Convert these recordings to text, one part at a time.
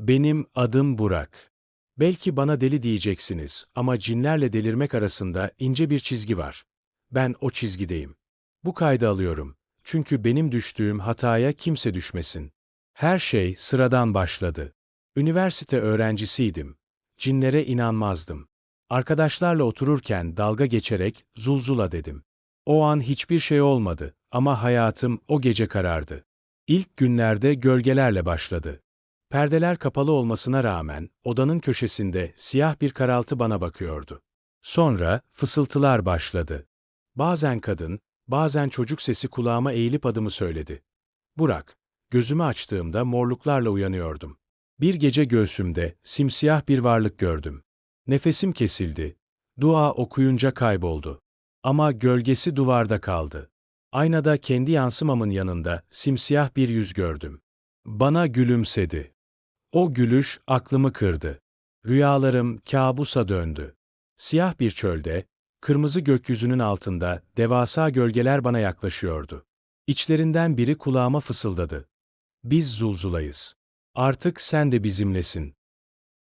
Benim adım Burak. Belki bana deli diyeceksiniz ama cinlerle delirmek arasında ince bir çizgi var. Ben o çizgideyim. Bu kaydı alıyorum. Çünkü benim düştüğüm hataya kimse düşmesin. Her şey sıradan başladı. Üniversite öğrencisiydim. Cinlere inanmazdım. Arkadaşlarla otururken dalga geçerek Zulzula dedim. O an hiçbir şey olmadı ama hayatım o gece karardı. İlk günlerde gölgelerle başladı. Perdeler kapalı olmasına rağmen odanın köşesinde siyah bir karaltı bana bakıyordu. Sonra fısıltılar başladı. Bazen kadın, bazen çocuk sesi kulağıma eğilip adımı söyledi. Burak, gözümü açtığımda morluklarla uyanıyordum. Bir gece göğsümde simsiyah bir varlık gördüm. Nefesim kesildi. Dua okuyunca kayboldu. Ama gölgesi duvarda kaldı. Aynada kendi yansımamın yanında simsiyah bir yüz gördüm. Bana gülümsedi. O gülüş aklımı kırdı. Rüyalarım kabusa döndü. Siyah bir çölde, kırmızı gökyüzünün altında devasa gölgeler bana yaklaşıyordu. İçlerinden biri kulağıma fısıldadı. Biz Zulzulayız. Artık sen de bizimlesin.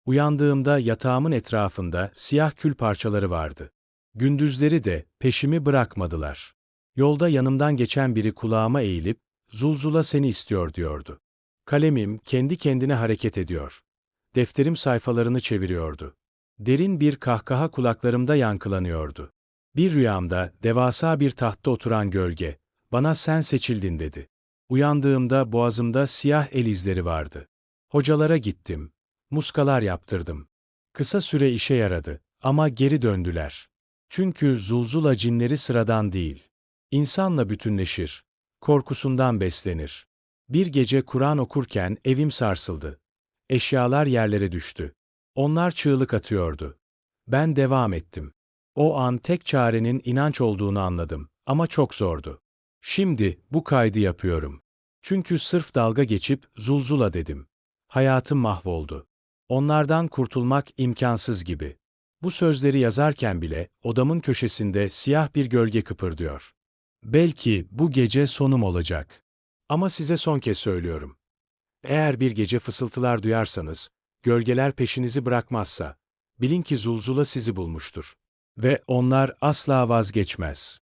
Uyandığımda yatağımın etrafında siyah kül parçaları vardı. Gündüzleri de peşimi bırakmadılar. Yolda yanımdan geçen biri kulağıma eğilip, Zulzula seni istiyor diyordu. Kalemim kendi kendine hareket ediyor. Defterim sayfalarını çeviriyordu. Derin bir kahkaha kulaklarımda yankılanıyordu. Bir rüyamda devasa bir tahtta oturan gölge, bana sen seçildin dedi. Uyandığımda boğazımda siyah el izleri vardı. Hocalara gittim. Muskalar yaptırdım. Kısa süre işe yaradı ama geri döndüler. Çünkü Zulzula cinleri sıradan değil. İnsanla bütünleşir. Korkusundan beslenir. Bir gece Kur'an okurken evim sarsıldı. Eşyalar yerlere düştü. Onlar çığlık atıyordu. Ben devam ettim. O an tek çarenin inanç olduğunu anladım ama çok zordu. Şimdi bu kaydı yapıyorum. Çünkü sırf dalga geçip Zulzula dedim. Hayatım mahvoldu. Onlardan kurtulmak imkansız gibi. Bu sözleri yazarken bile odamın köşesinde siyah bir gölge kıpırdıyor. Belki bu gece sonum olacak. Ama size son kez söylüyorum. Eğer bir gece fısıltılar duyarsanız, gölgeler peşinizi bırakmazsa, bilin ki Zulzula sizi bulmuştur. Ve onlar asla vazgeçmez.